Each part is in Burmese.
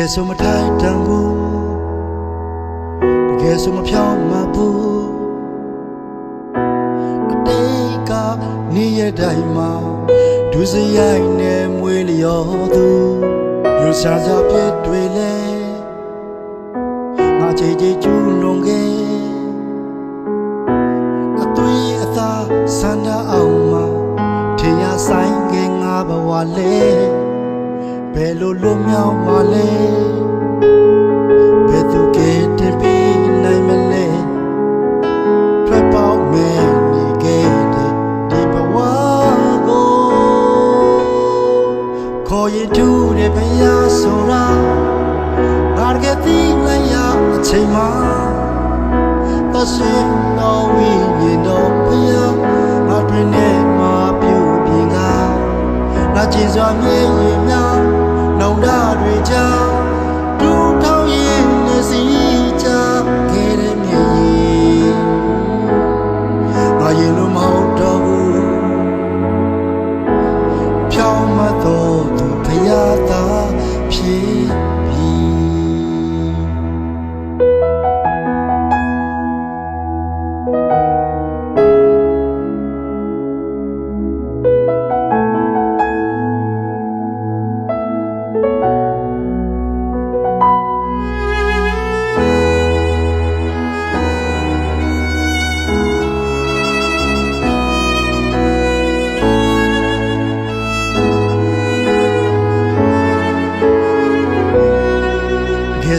ယ်ဆိုမထိုက်တန်ဘူးတကယ်ဆိုမဖြောင်းမဘူးအတိတ်ကနေရတိုင်းမှာဒုစရိုက်နဲ့မွေးလျော်သူယူဆကြပြည့်တွေလဲငါကြည်ကြည်ကျူးလွန်ခဲ့အသွေးအသားဆန္ဒအောင်မှာထင်ရဆိုင်ခဲ့ငါဘဝလဲ ဘယ်လိုလွတ်မြောက်မှာလဲဘယ်သူကတပီနိုင်မလဲထွက်ပေါက်မဲ့နေခဲ့တဲ့ဒီဘဝကိုခေါ်ရတူတဲ့ဘုရားဆိုတာငါကတိလိုက်ရအချိန်မှာသရှင်တော်ဝိညာဉ်တော်ဘုရားငါတွင်နဲ့မှာပြုပြင်ငါနာကျင်စွာမြေရင်များ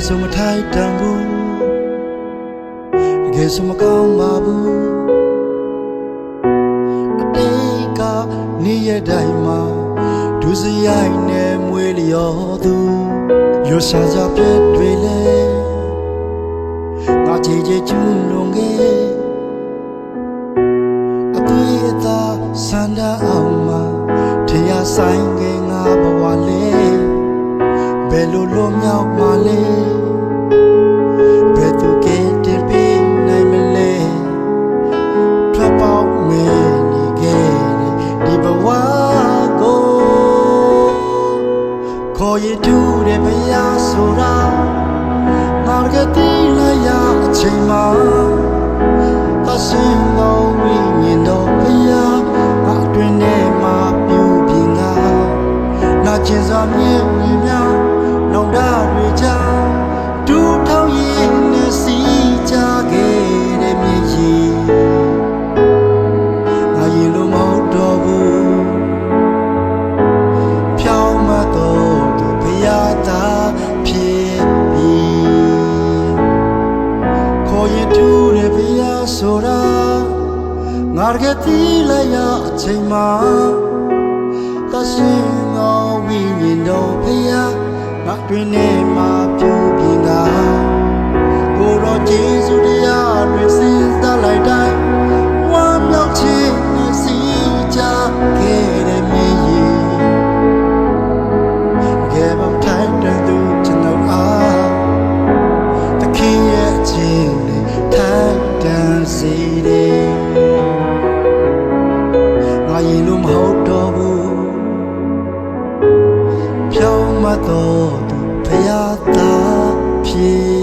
ဆိုမထိုက်တန်ဘူးတကယ်ဆိုမကောင်းပါဘူးအတိတ်ကနေရတိုင်းမှာဒုစရိုက်နဲ့မွေးလျော်သူရွှာကြပြည့်တွေလဲငါကြည်ကြည်ကျူးလွန်ခဲ့အသွေးအသားဆန္ဒအောင်မှာထင်ရဆိုင်ခဲ့ငါဘ ခေါ်ရတူတဲ့ဘုရားဆိုတာငါကတိလိုက်ရအချိန်မှာသရှင်တော်ဝိညာဉ်တော်ဘုရားငါအတွင်ထဲမှာပြုပြင်ငါနာကျင်စွာမြင်မြင်များနှောင်တတွေကြောင့်ဒူထောင်ရင်နဲ့စီကြခဲ့တဲ့မြေကြီးငါရင်လို့မဟုတ်တော့ဘူး ကတိလိုက်ရအချိန်မှာသရှင်သောဝိညာဉ်တော်ဖရာငါတွင်နေမှာပြုပြင်ငါကိုတော်ဂျေဇုတရားတွင်စဉ်းစားလိုက်တိုင်းဝမ်းမြောက်ခြင်းနဲ့စီကြခဲ့တဲ့မြေကြီးကဲမထိုင်တဲ့သူကျွန်တော်အားတခင်ရဲ့ခြင်းနဲ့ထိုင်တန်စီတ မတော်သူဖရာသာဖြစ်